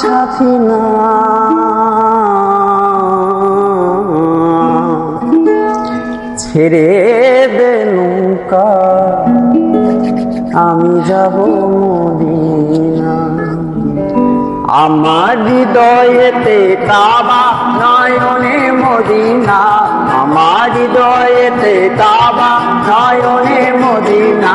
সাথী না। ছেড়ে দে নৌকা, আমি যাব মদিনা। আমার হৃদয়েতে কাবা নয়নে মদিনা। আমার হৃদয়েতে কাবা নয়নে মদিনা।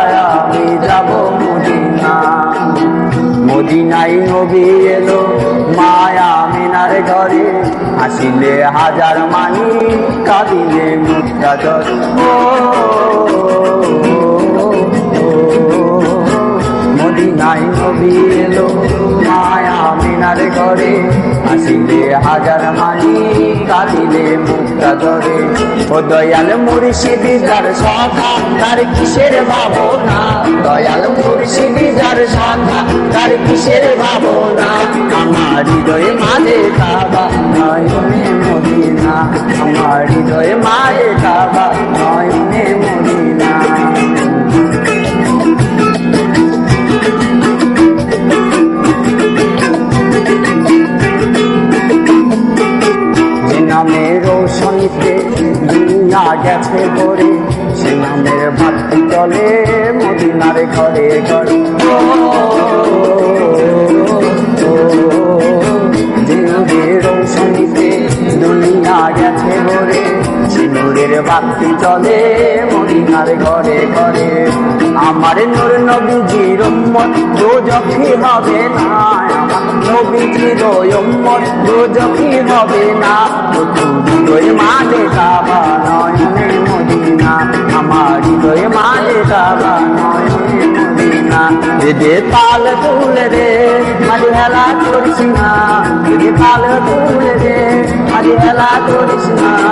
আসিলে হাজার মানি কাঁদিলে মুক্তা দর ও মদিনাই নবী এলো মায়া মিনার ঘরে। আসিলে হাজার মানি কাঁদিলে মুক্তা ধরে ও দয়াল মুর্শিদি, যার সখা তার কিসের ভাবনা? দয়াল মুর্শিদি, যার সখা তার কিসের ভাবনা? আমার হৃদয়ে মাঝে কাবা নয়নে মদিনা আমার হৃদয়ে মাঝে কাবা নয়নে মদিনা গেছে গড়ে সে নামের ভাতৃ চলে মদিনার ঘরে ঘরে। নূরের চলে মদিনার ঘরে ঘরে। আমার নূর নবীজির উম্মত দোজখী হবে না। আমার নবীজির উম্মত দোজখী হবে না। হৃদয় মাঝে কাবা নয়নে মদিনা। আমার হৃদয় মাঝে কাবা নয়নে পাল তুলে রে, মাঝে হেলা করিস না দে পাল রে মাঝে হেলা করিস না।